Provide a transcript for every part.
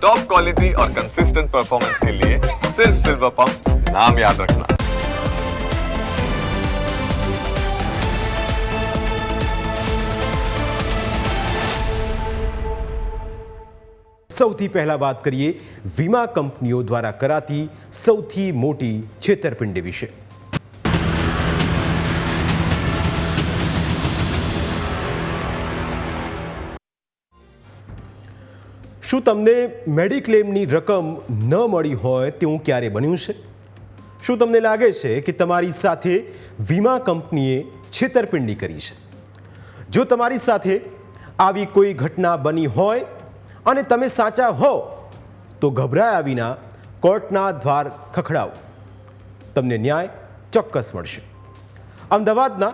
Top quality और consistent performance के लिए सिर्फ सिल्वर पंप नाम याद रखना સૌથી પહેલા વાત કરીએ વીમા કંપનીઓ દ્વારા કરાતી સૌથી મોટી છેતરપિંડી વિશે શું તમને મેડિક્લેમની રકમ ન મળી હોય તેવું ક્યારે બન્યું છે? શું તમને લાગે છે કે તમારી સાથે વીમા કંપનીએ છેતરપિંડી કરી છે? જો તમારી સાથે આવી કોઈ ઘટના બની હોય અને તમે સાચા હો, તો ગભરાયા વિના કોર્ટના દ્વાર ખખડાવો. તમને ન્યાય ચોક્કસ મળશે. અમદાવાદના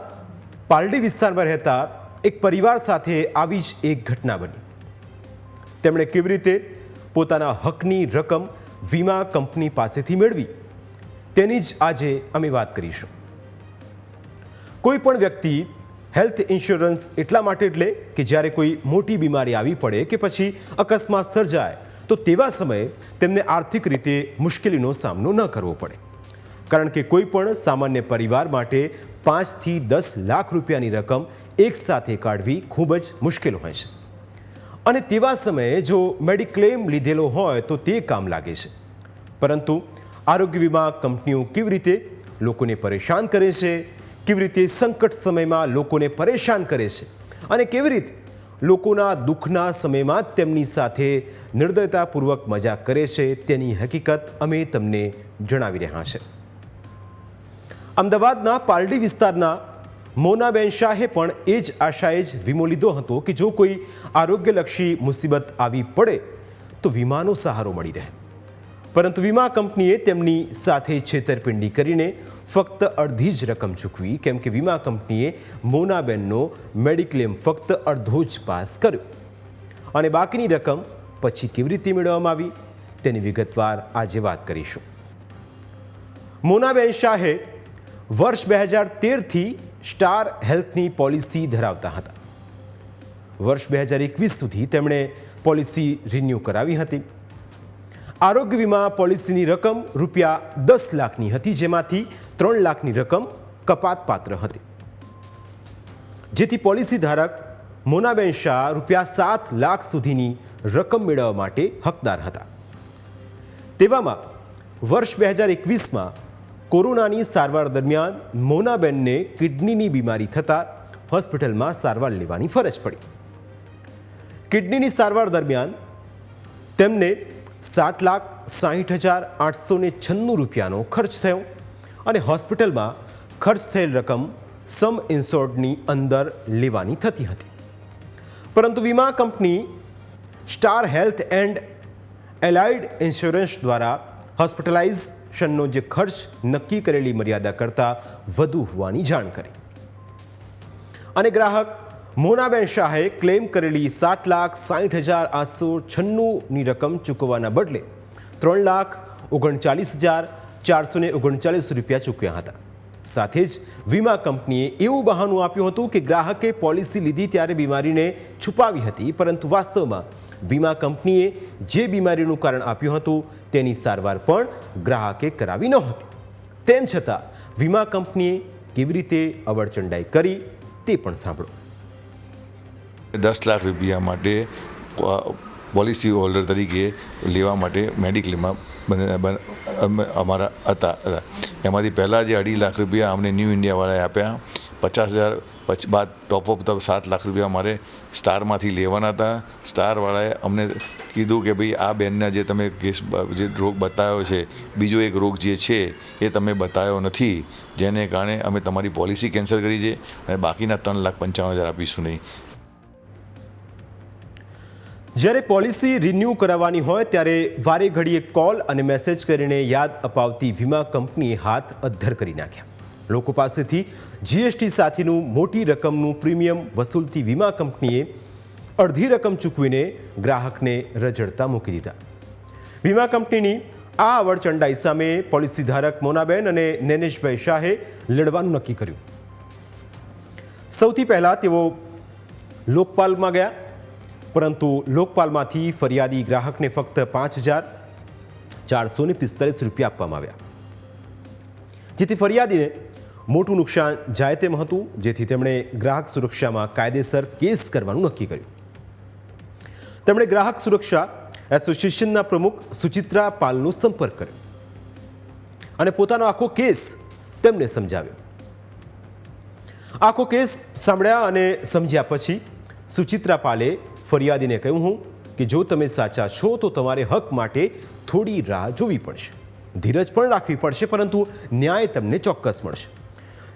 પાલડી વિસ્તારમાં રહેતા એક પરિવાર સાથે આવી જ એક ઘટના બની. તેમણે કેવી રીતે પોતાના હકની રકમ વીમા કંપની પાસેથી મેળવી? તેની જ આજે અમે વાત કરીશું. કોઈ પણ વ્યક્તિ હેલ્થ ઇન્સ્યોરન્સ એટલા માટે એટલે કે જ્યારે કોઈ મોટી બીમારી આવી પડે કે પછી અકસ્માત સર્જાય, તો તેવા સમયે તેમને આર્થિક રીતે મુશ્કેલીનો સામનો ન કરવો પડે. કારણ કે કોઈ પણ સામાન્ય પરિવાર માટે પાંચથી દસ લાખ રૂપિયાની રકમ એકસાથે કાઢવી ખૂબ જ મુશ્કેલ હોય છે. અને તેવા સમયે જો મેડિક્લેમ લીધેલો હોય તો તે કામ લાગે છે. પરંતુ આરોગ્ય વીમા કંપનીઓ કેવી રીતે લોકોને પરેશાન કરે છે, કેવી રીતે સંકટ સમયમાં લોકોને પરેશાન કરે છે અને કેવી રીતે લોકોના દુઃખના સમયમાં તેમની સાથે નિર્દયતાપૂર્વક મજાક કરે છે તેની હકીકત અમે તમને જણાવી રહ્યા છે. અમદાવાદના પાલડી વિસ્તારના મોનાબેન શાહે પણ એ જ આશાએ જ વીમો લીધો હતો કે જો કોઈ આરોગ્યલક્ષી મુસીબત આવી પડે, તો વીમાનો સહારો મળી રહે. પરંતુ વીમા કંપનીએ તેમની સાથે છેતરપિંડી કરીને ફક્ત અડધી જ રકમ ચૂકવી, કેમ કે વીમા કંપનીએ મોનાબેનનો મેડિક્લેમ ફક્ત અડધો જ પાસ કર્યો. અને બાકીની રકમ પછી કેવી રીતે મેળવવામાં આવી, તેની વિગતવાર આજે વાત કરીશું. મોનાબેન શાહે વર્ષ બે હજાર તેરથી સ્ટાર હેલ્થની પોલિસી ધરાવતા હતા. વર્ષ બે હજાર એકવીસ સુધી તેમણે પોલિસી રિન્યૂ કરાવી હતી. આરોગ્ય વીમા પોલિસીની રકમ રૂપિયા દસ લાખની હતી, જેમાંથી ત્રણ લાખની રકમ કપાતપાત્ર હતી. જેથી પોલિસી ધારક મોનાબેન શાહ રૂપિયા સાત લાખ સુધીની રકમ મેળવવા માટે હકદાર હતા. તેવામાં વર્ષ બે હજાર એકવીસમાં કોરોનાની સારવાર દરમિયાન મોનાબેનને કિડનીની બીમારી થતાં હોસ્પિટલમાં સારવાર લેવાની ફરજ પડી. કિડનીની સારવાર દરમિયાન તેમને સાત લાખ સાહીઠ હજાર આઠસો ને છન્નું રૂપિયાનો ખર્ચ થયો અને હોસ્પિટલમાં ખર્ચ થયેલ રકમ સમ ઇન્સ્યોર્ડની અંદર લેવાની થતી હતી. પરંતુ વીમા company Star Health and Allied Insurance દ્વારા હોસ્પિટલાઇઝેશનનો જે ખર્ચ નક્કી કરેલી મર્યાદા કરતાં વધુ હોવાની જાણ કરી. અને ગ્રાહક, મોનાબેન શાહે ક્લેમ કરેલી સાત લાખ સાઠ હજાર આઠસો છન્નુંની રકમ ચૂકવવાના બદલે ત્રણ લાખ ઓગણચાલીસ હજાર ચારસો ને ઓગણચાલીસ રૂપિયા ચૂક્યા હતા. સાથે જ વીમા કંપનીએ એવું બહાનું આપ્યું હતું કે ગ્રાહકે પોલિસી લીધી ત્યારે બીમારીને છુપાવી હતી, પરંતુ વાસ્તવમાં વીમા કંપનીએ જે બીમારીનું કારણ આપ્યું હતું તેની સારવાર પણ ગ્રાહકે કરાવી નહોતી તેમ છતાં, વીમા કંપનીએ કેવી રીતે અવળચંડાઈ કરી તે પણ સાંભળો દસ લાખ રૂપિયા માટે પોલિસી હોલ્ડર તરીકે લેવા માટે મેડિક્લેમમાં અમારા હતા. એમાંથી પહેલાં જે અઢી લાખ રૂપિયા અમને ન્યૂ ઇન્ડિયાવાળાએ આપ્યા, પચાસ હજાર પછી બાદ ટોપઅપ તો સાત લાખ રૂપિયા અમારે સ્ટારમાંથી લેવાના હતા. સ્ટારવાળાએ અમને કીધું કે ભાઈ આ બેનના જે તમે કેસ જે રોગ બતાવ્યો છે, બીજો એક રોગ જે છે એ તમે બતાવ્યો નથી, જેને કારણે અમે તમારી પોલિસી કેન્સલ કરી છે અને બાકીના ત્રણ લાખ પંચાવન હજાર આપીશું નહીં. જ્યારે પોલિસી રિન્યૂ કરાવવાની હોય ત્યારે વારે ઘડીએ કોલ અને મેસેજ કરીને યાદ અપાવતી વીમા કંપનીએ હાથ અદ્ધર કરી નાખ્યા. લોકો પાસેથી જીએસટી સાથેનું મોટી રકમનું પ્રીમિયમ વસૂલતી વીમા કંપનીએ અડધી રકમ ચૂકવીને ગ્રાહકને રજડતા મૂકી દીધા. વીમા કંપનીની આ અવળચંડાઈ સામે પોલિસી ધારક મોનાબેન અને નેનેશભાઈ શાહે લડવાનું નક્કી કર્યું. સૌથી પહેલાં તેઓ લોકપાલમાં ગયા, પરંતુ લોકપાલમાંથી ફરિયાદી ગ્રાહકને ફક્ત પાંચ હજાર ચારસો ને પિસ્તાલીસ રૂપિયા આપવામાં આવ્યા. જેથી ફરિયાદીને મોટું નુકસાન જાય તેમ હતું, જેથી તેમણે ગ્રાહક સુરક્ષામાં કાયદેસર કેસ કરવાનું નક્કી કર્યું. તેમણે ગ્રાહક સુરક્ષા એસોસિએશનના પ્રમુખ સુચિત્રા પાલનો સંપર્ક કર્યો અને પોતાનો આખો કેસ તેમને સમજાવ્યો. આખો કેસ સાંભળ્યા અને સમજ્યા પછી સુચિત્રા પાલે ફરિયાદીને કહ્યું, હું, કે જો તમે સાચા છો, તો તમારે હક માટે થોડી રાહ જોવી પડશે. ધીરજ પણ રાખવી પડશે, પરંતુ ન્યાય તમને ચોક્કસ મળશે.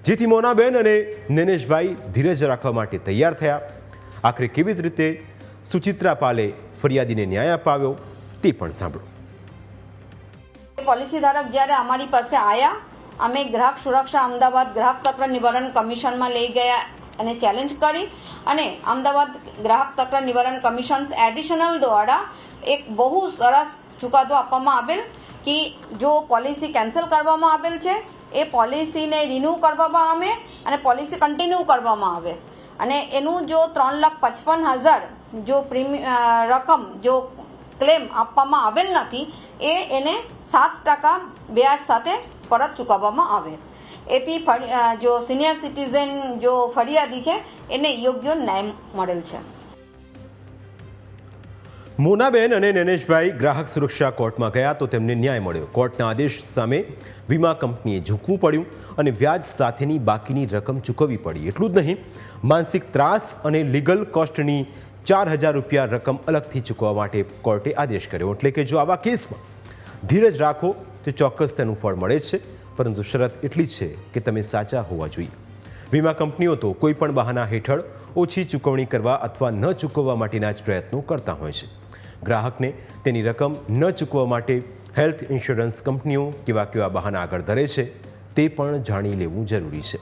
જેથી મોનાબેન અને નિનેશભાઈ ધીરજ રાખવા માટે તૈયાર થયા. આખરે કેવી રીતે સુચિત્રા પાલે ફરિયાદીને ન્યાય અપાવ્યો તે પણ સાંભળો. પોલિસી ધારક જ્યારે અમારી પાસે આવ્યા અમે ગ્રાહક સુરક્ષા અમદાવાદ ગ્રાહક તક્રાર નિવારણ કમિશનમાં લઈ ગયા અને ચેલેન્જ કરી અને અમદાવાદ ગ્રાહક તકરાર નિવારણ કમિશન એડિશનલ દ્વારા એક બહુ સરસ ચુકાદો આપવામાં આવેલ કે જો પોલિસી કેન્સલ કરવામાં આવેલ છે એ પોલિસીને રિન્યૂ કરવામાં આવે અને પોલિસી કન્ટિન્યુ કરવામાં આવે. અને એનું જો ત્રણ લાખ પચપન હજાર જો પ્રીમિ રકમ જો ક્લેમ આપવામાં આવેલ નથી, એ એને સાત ટકા વ્યાજ સાથે પરત ચૂકવવામાં આવે. એથી જો સિનિયર સિટીઝન જો ફરિયાદી છે, એને યોગ્ય ન્યાય મળેલ છે. મોનાબેન અને નનેશભાઈ ગ્રાહક સુરક્ષા કોર્ટમાં ગયા તો તેમને ન્યાય મળ્યો. કોર્ટના આદેશ સામે વીમા કંપનીએ ઝૂકવું પડ્યું અને વ્યાજ સાથેની બાકીની રકમ ચૂકવવી પડી. એટલું જ નહીં, માનસિક ત્રાસ અને લીગલ કોસ્ટની ચાર હજાર રૂપિયા રકમ અલગથી ચૂકવવા માટે કોર્ટે આદેશ કર્યો. એટલે કે જો આવા કેસમાં ધીરજ રાખો તો ચોક્કસ તેનું ફળ મળે છે. પરંતુ શરત એટલી છે કે તમે સાચા હોવા જોઈએ. વીમા કંપનીઓ તો કોઈપણ બહાના હેઠળ ઓછી ચૂકવણી કરવા અથવા ન ચૂકવવા માટેના જ પ્રયત્નો કરતા હોય છે. ગ્રાહકને તેની રકમ ન ચૂકવવા માટે હેલ્થ ઇન્સ્યોરન્સ કંપનીઓ કેવા કેવા બહાના આગળ ધરે છે તે પણ જાણી લેવું જરૂરી છે.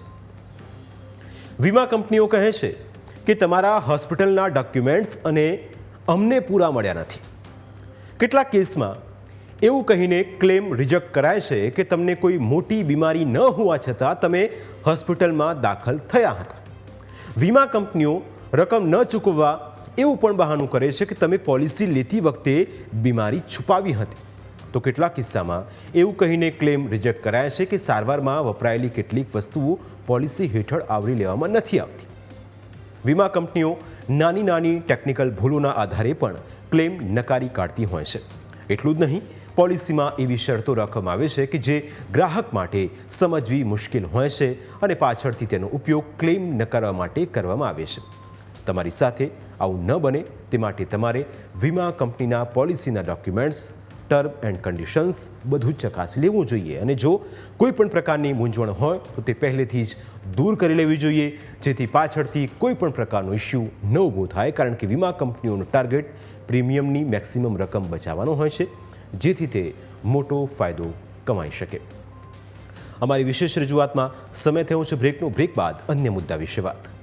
વીમા કંપનીઓ કહે છે કે તમારા હોસ્પિટલના ડોક્યુમેન્ટ્સ અને અમને પૂરા મળ્યા નથી. કેટલાક કેસમાં એવું કહીને ક્લેમ રિજેક્ટ કરાય છે કે તમને કોઈ મોટી બીમારી ન હોવા છતાં તમે હોસ્પિટલમાં દાખલ થયા હતા. વીમા કંપનીઓ રકમ ન ચૂકવવા એવું પણ બહાનું કરે છે કે તમે પોલિસી લેતી વખતે બીમારી છુપાવી હતી. તો કેટલાક કિસ્સામાં એવું કહીને ક્લેમ રિજેક્ટ કરાયા છે કે સારવારમાં વપરાયેલી કેટલીક વસ્તુઓ પોલિસી હેઠળ આવરી લેવામાં નથી આવતી. વીમા કંપનીઓ નાની નાની ટેકનિકલ ભૂલોના આધારે પણ ક્લેમ નકારી કાઢતી હોય છે. એટલું જ નહીં, પોલિસીમાં એવી શરતો રાખવામાં આવે છે કે જે ગ્રાહક માટે સમજવી મુશ્કેલ હોય છે અને પાછળથી તેનો ઉપયોગ ક્લેમ નકારવા માટે કરવામાં આવે છે. તમારી સાથે આવું ન બને તે માટે તમારે વીમા કંપનીના પોલિસીના ડોક્યુમેન્ટ્સ, ટર્મ એન્ડ કન્ડિશન્સ બધું ચકાસી લેવું જોઈએ. અને જો કોઈ પણ પ્રકારની મૂંઝવણ હોય, તો તે પહેલેથી જ દૂર કરી લેવી જોઈએ, જેથી પાછળથી કોઈ પણ પ્રકારનો ઇસ્યુ ન ઊભો થાય, કારણ કે વીમા કંપનીઓનો ટાર્ગેટ પ્રીમિયમની મેક્સિમમ રકમ બચાવવાનો હોય છે, જેથી તે મોટો ફાયદો કમાઈ શકે. અમારી વિશેષ રજૂઆતમાં સમય થયો છે બ્રેકનો. બ્રેક બાદ અન્ય મુદ્દા વિશે વાત.